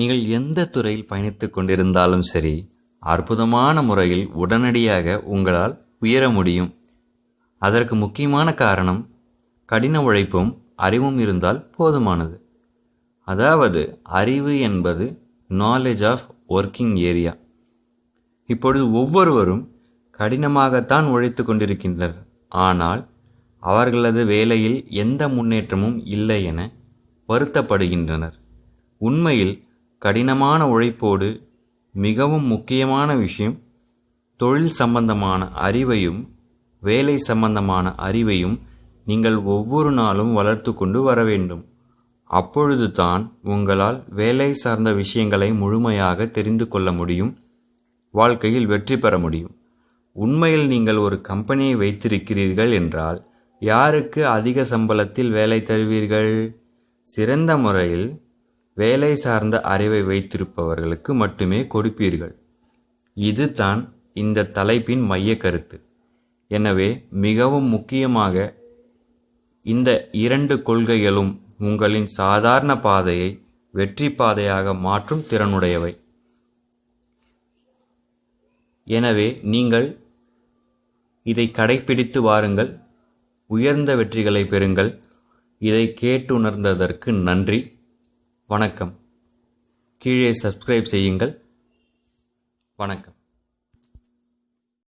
நீங்கள் எந்த துறையில் பயணித்துக் கொண்டிருந்தாலும் சரி அற்புதமான முறையில் உடனடியாக உங்களால் உயர முடியும். அதற்கு முக்கியமான காரணம் கடின உழைப்பும் அறிவும் இருந்தால் போதுமானது. அதாவது அறிவு என்பது நாலேஜ் ஆஃப் ஒர்க்கிங் ஏரியா இப்பொழுது ஒவ்வொருவரும் கடினமாகத்தான் உழைத்து கொண்டிருக்கின்றனர். ஆனால் அவர்களது வேலையில் எந்த முன்னேற்றமும் இல்லை என வருத்தப்படுகின்றனர். உண்மையில் கடினமான உழைப்போடு மிகவும் முக்கியமான விஷயம் தொழில் சம்பந்தமான அறிவையும் வேலை சம்பந்தமான அறிவையும் நீங்கள் ஒவ்வொரு நாளும் வளர்த்து கொண்டு வர வேண்டும். அப்பொழுது தான் உங்களால் வேலை சார்ந்த விஷயங்களை முழுமையாக தெரிந்து கொள்ள முடியும் வாழ்க்கையில் வெற்றி பெற முடியும். உண்மையில் நீங்கள் ஒரு கம்பெனியை வைத்திருக்கிறீர்கள் என்றால் யாருக்கு அதிக சம்பளத்தில் வேலை தருவீர்கள்? சிறந்த முறையில் வேலை சார்ந்த அறிவை வைத்திருப்பவர்களுக்கு மட்டுமே கொடுப்பீர்கள். இதுதான் இந்த தலைப்பின் மைய கருத்து. எனவே மிகவும் முக்கியமாக இந்த இரண்டு கொள்கைகளும் உங்களின் சாதாரண பாதையை வெற்றி பாதையாக மாற்றும் திறனுடையவை. எனவே நீங்கள் இதை கடைப்பிடித்து வாருங்கள். உயர்ந்த வெற்றிகளை பெறுங்கள். இதை கேட்டுணர்ந்ததற்கு நன்றி. வணக்கம். கீழே சப்ஸ்கிரைப் செய்யுங்கள். வணக்கம்.